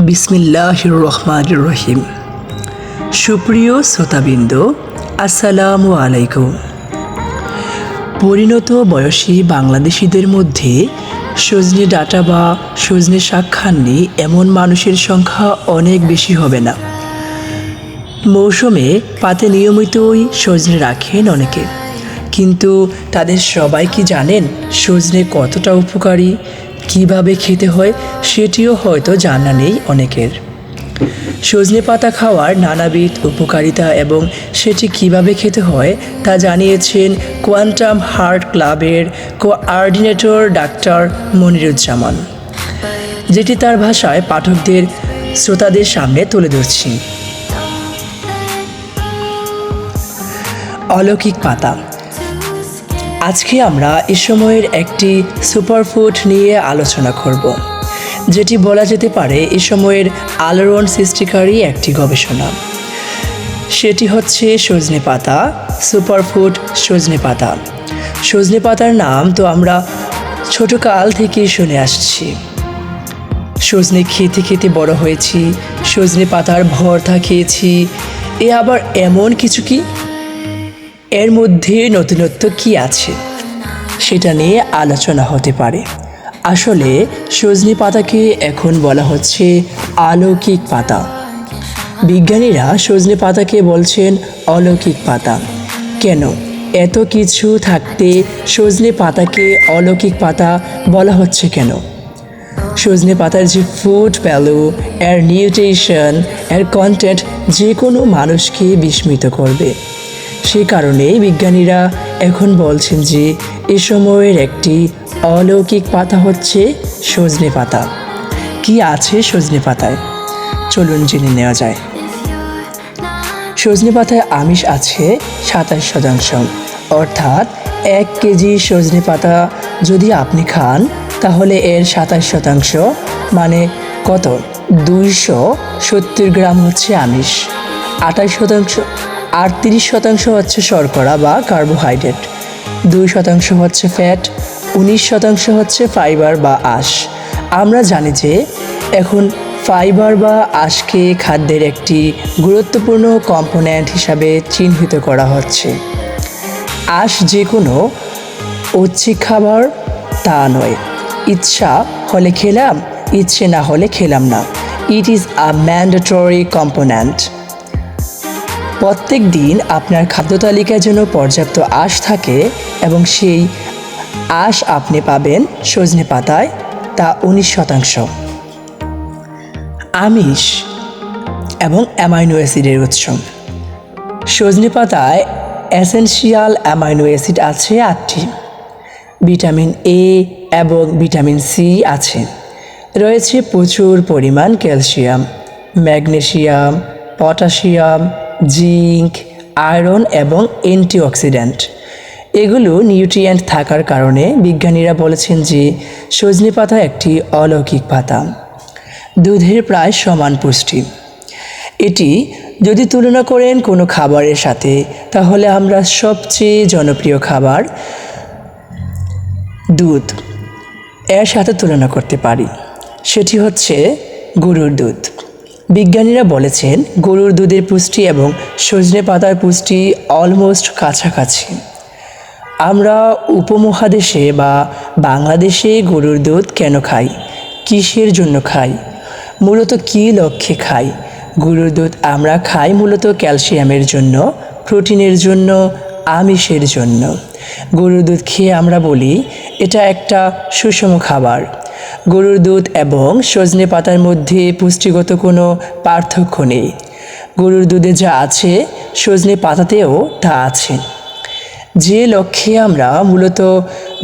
বিসমিল্লাহ রহমান রহিম সুপ্রিয় শ্রোতাবৃন্দ, আসসালামু আলাইকুম। পরিণত বয়সী বাংলাদেশিদের মধ্যে সজনে ডাটা বা সজনে শাক খাননি এমন মানুষের সংখ্যা অনেক বেশি হবে না। মৌসুমে পাতে নিয়মিতই সজনে রাখেন অনেকে। কিন্তু তাদের সবাই কি জানেন সজনে কতটা উপকারী? কীভাবে খেতে হয় সেটিও হয়তো জানা নেই অনেকের। সজনে পাতা খাওয়ার নানাবিধ উপকারিতা এবং সেটি কীভাবে খেতে হয় তা জানিয়েছেন কোয়ান্টাম হার্ট ক্লাবের কোঅর্ডিনেটর ডাক্তার মনিরুজ্জামান, যেটি তার ভাষায় পাঠকদের, শ্রোতাদের সামনে তুলে ধরছি। অলৌকিক পাতা আজকে আমরা এ সময়ের একটি সুপারফুড নিয়ে আলোচনা করব, যেটি বলা যেতে পারে এ সময়ের আলোড়ন সৃষ্টিকারী একটি গবেষণা। সেটি হচ্ছে সজনে পাতা, সুপারফুড সজনে পাতা। সজনে পাতার নাম তো আমরা ছোটকাল থেকেই শুনে আসছি। সজনে খেতে খেতে বড় হয়েছি, সজনে পাতার ভর্তা খেয়েছি। এ আবার এমন কিছু কি? এর মধ্যে নতুনত্ব কি আছে? সেটা নিয়ে আলোচনা হতে পারে। আসলে সজনে পাতাকে এখন বলা হচ্ছে আলৌকিক পাতা। বিজ্ঞানীরা সজনে পাতাকে বলছেন অলৌকিক পাতা। কেন? এত কিছু থাকতে সজনে পাতাকে অলৌকিক পাতা বলা হচ্ছে কেন? সজনে পাতার যে ফুড ভ্যালু এর নিউট্রিশন এর কন্টেন্ট যে কোনো মানুষকে বিস্মিত করবে। সে কারণেই বিজ্ঞানীরা এখন বলছেন যে এ সময়ের একটি অলৌকিক পাতা হচ্ছে সজনে পাতা। কি আছে সজনে পাতায়? চলুন জেনে নেওয়া যায়। সজনে পাতায় আমিষ আছে সাতাশ শতাংশ। অর্থাৎ এক কেজি সজনে পাতা যদি আপনি খান, তাহলে এর সাতাশ শতাংশ মানে কত? দুইশো সত্তর গ্রাম হচ্ছে আমিষ। আঠাশ শতাংশ আটত্রিশ শতাংশ হচ্ছে শর্করা বা কার্বোহাইড্রেট, দুই শতাংশ হচ্ছে ফ্যাট, উনিশ শতাংশ হচ্ছে ফাইবার বা আঁশ। আমরা জানি যে এখন ফাইবার বা আঁশকে খাদ্যের একটি গুরুত্বপূর্ণ কম্পোনেন্ট হিসাবে চিহ্নিত করা হচ্ছে। আঁশ যে কোনো ঐচ্ছিক খাবার তা নয়। ইচ্ছা হলে খেলাম, ইচ্ছে না হলে খেলাম না। It is a mandatory component প্রত্যেক দিন আপনার খাদ্য তালিকায় যেন পর্যাপ্ত আঁশ থাকে এবং সেই আঁশ আপনি পাবেন সজনে পাতায়, তা উনিশ শতাংশ। আমিষ এবং অ্যামাইনো অ্যাসিডের উৎস। সজনে পাতায় এসেনশিয়াল অ্যামাইনো অ্যাসিড আছে আটটি। ভিটামিন এ এবং ভিটামিন সি আছে। রয়েছে প্রচুর পরিমাণ calcium, magnesium, potassium zinc, iron এবং অ্যান্টিঅক্সিডেন্ট। এগুলো নিউট্রিয়েন্ট থাকার কারণে বিজ্ঞানীরা বলেছেন যে সজনে পাতা একটি অলৌকিক পাতা। দুধের প্রায় সমান পুষ্টি। এটি যদি তুলনা করেন কোনো খাবারের সাথে, তাহলে আমরা সবচেয়ে জনপ্রিয় খাবার দুধ। এর সাথে তুলনা করতে পারি। সেটি হচ্ছে গরুর দুধ। বিজ্ঞানীরা বলেছেন, গরুর দুধের পুষ্টি এবং সজনে পাতার পুষ্টি অলমোস্ট কাছাকাছি। আমরা উপমহাদেশে বা বাংলাদেশে গরুর দুধ কেন খাই? কিসের জন্য খাই? মূলত কী লক্ষ্যে খাই? গরুর দুধ আমরা খাই মূলত ক্যালসিয়ামের জন্য, প্রোটিনের জন্য, আমিষের জন্য। গরুর দুধ খেয়ে আমরা বলি, এটা একটা সুষম খাবার। গরুর দুধ এবং সজনে পাতার মধ্যে পুষ্টিগত কোনো পার্থক্য নেই। গরুর দুধে যা আছে, সজনে পাতাতেও তা আছে। যে লক্ষ্যে আমরা মূলত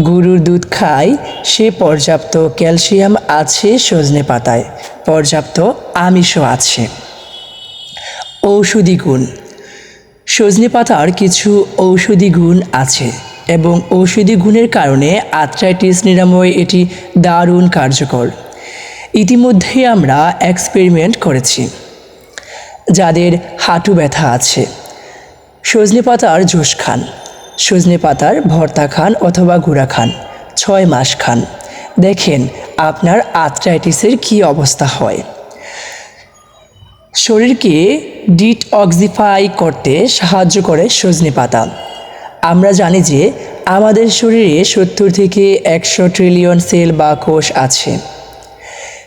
গরুর দুধ খাই, সে পর্যাপ্ত ক্যালসিয়াম আছে সজনে পাতায়, পর্যাপ্ত আমিষও আছে। ঔষধি গুণ। সজনে পাতার কিছু ঔষধি গুণ আছে। এবং ঔষধি গুণের কারণে আর্থ্রাইটিস নিরাময় এটি দারুণ কার্যকর। ইতিমধ্যে আমরা এক্সপেরিমেন্ট করেছি। যাদের হাঁটু ব্যথা আছে। সজনে পাতার জুস খান। সজনে পাতার ভর্তা খান অথবা গুঁড়া খান। ছয় মাস খান। দেখেন আপনার আর্থ্রাইটিসের কী অবস্থা হয়। শরীরকে ডিটঅক্সিফাই করতে সাহায্য করে সজনে পাতা। আমরা জানি যে আমাদের শরীরে সত্তর থেকে একশো ট্রিলিয়ন সেল বা কোষ আছে।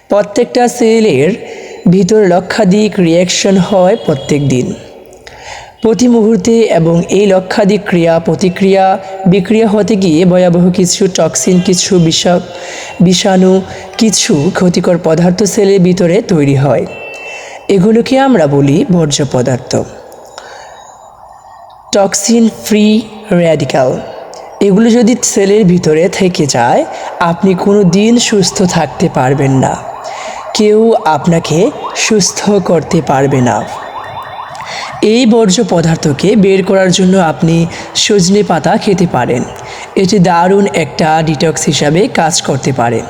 প্রত্যেকটা সেলের ভিতর লক্ষাধিক রিয়াকশন হয় প্রত্যেক দিন। প্রতি মুহূর্তে এবং এই লক্ষাধিক ক্রিয়া, প্রতিক্রিয়া, বিক্রিয়া হতে গিয়ে ভয়াবহ কিছু টক্সিন কিছু বিষা বিষাণু, কিছু ক্ষতিকর পদার্থ সেলের ভিতরে তৈরি হয়। এগুলোকে আমরা বলি বর্জ্য পদার্থ। টক্সিন ফ্রি র্যাডিক্যাল এগুলো যদি সেলের ভিতরে থেকে যায়, আপনি কোনো দিন সুস্থ থাকতে পারবেন না। কেউ আপনাকে সুস্থ করতে পারবে না। এই বর্জ্য পদার্থকে বের করার জন্য আপনি সজনে পাতা খেতে পারেন। এটি দারুণ একটা ডিটক্স হিসাবে কাজ করতে পারে।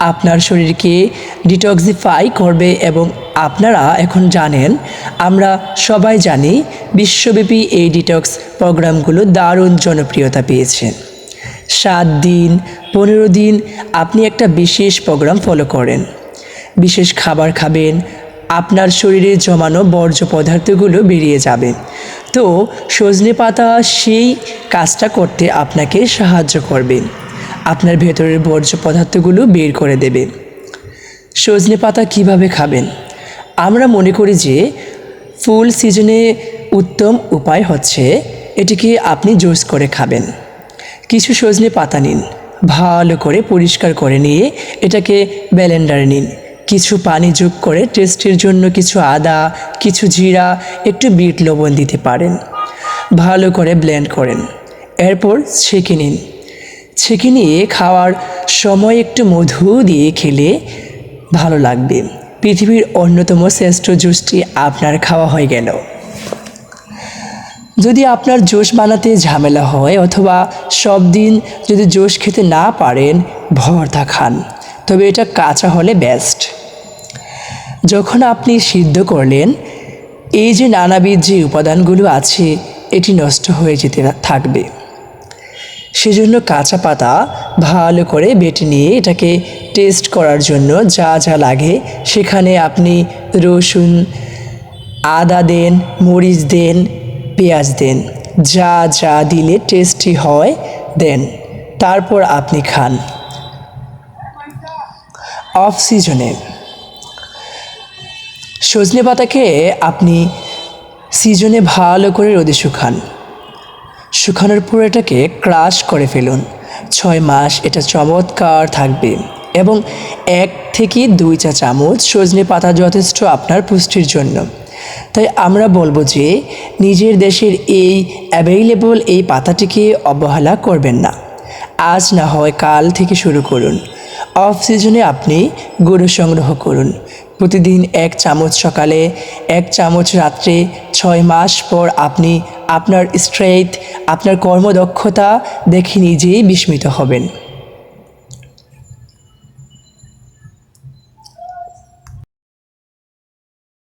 আপনার শরীরকে ডিটক্সিফাই করবে এবং আপনারা এখন জানেন, আমরা সবাই জানি বিশ্বব্যাপী এই ডিটক্স প্রোগ্রামগুলো দারুণ জনপ্রিয়তা পেয়েছে। সাত দিন, পনেরো দিন আপনি একটা বিশেষ প্রোগ্রাম ফলো করেন। বিশেষ খাবার খাবেন, আপনার শরীরে জমানো বর্জ্য পদার্থগুলো বেরিয়ে যাবে। তো সজনে পাতা সেই কাজটা করতে আপনাকে সাহায্য করবে। আপনার ভেতরের বর্জ্য পদার্থগুলো বের করে দেবে। সজনে পাতা কীভাবে খাবেন? আমরা মনে করি যে ফুল সিজনে উত্তম উপায় হচ্ছে এটিকে আপনি জুস করে খাবেন। কিছু সজনে পাতা নিন, ভালো করে পরিষ্কার করে নিয়ে এটাকে ব্যালেন্ডারে নিন। কিছু পানি যোগ করে টেস্টের জন্য কিছু আদা, কিছু জিরা, একটু বিট লবণ দিতে পারেন। ভালো করে ব্লেন্ড করেন। এরপর ছেঁকে নিন। ছেঁকে নিয়ে খাওয়ার সময় একটু মধু দিয়ে খেলে ভালো লাগবে। পৃথিবীর অন্যতম শ্রেষ্ঠ জুসটি আপনার খাওয়া হয়ে গেল যদি আপনার জুস বানাতে ঝামেলা হয় অথবা সব দিন যদি জুস খেতে না পারেন, ভর্তা খান। তবে এটা কাঁচা হলে বেস্ট যখন আপনি সিদ্ধ করলেন, এই যে নানাবিধ যে উপাদানগুলো আছে, এটি নষ্ট হয়ে যেতে থাকবে। সেজন্য কাঁচা পাতা ভালো করে বেটে নিয়ে এটাকে টেস্ট করার জন্য যা যা লাগে, সেখানে আপনি রসুন, আদা দেন, মরিচ দেন, পেঁয়াজ দেন, যা যা দিলে টেস্টি হয়, দেন। তারপর আপনি খান। অফ সিজনে সজনে পাতাকে আপনি সিজনে ভালো করে রোদে শুকান। শুকানোর পর এটাকে ক্রাশ করে ফেলুন। ছয় মাস এটা চমৎকার থাকবে এবং এক থেকে দুই চা চামচ সজনে পাতা যথেষ্ট আপনার পুষ্টির জন্য। তাই আমরা বলব যে নিজের দেশের এই অ্যাভেইলেবল এই পাতাটিকে অবহেলা করবেন না। আজ না হয় কাল থেকে শুরু করুন। অফ সিজনে আপনি গরু সংগ্রহ করুন। প্রতিদিন এক চামচ সকালে, এক চামচ রাত্রে, ছয় মাস পর আপনি আপনার স্ট্রেংথ আপনার কর্মদক্ষতা দেখে নিজেই বিস্মিত হবেন।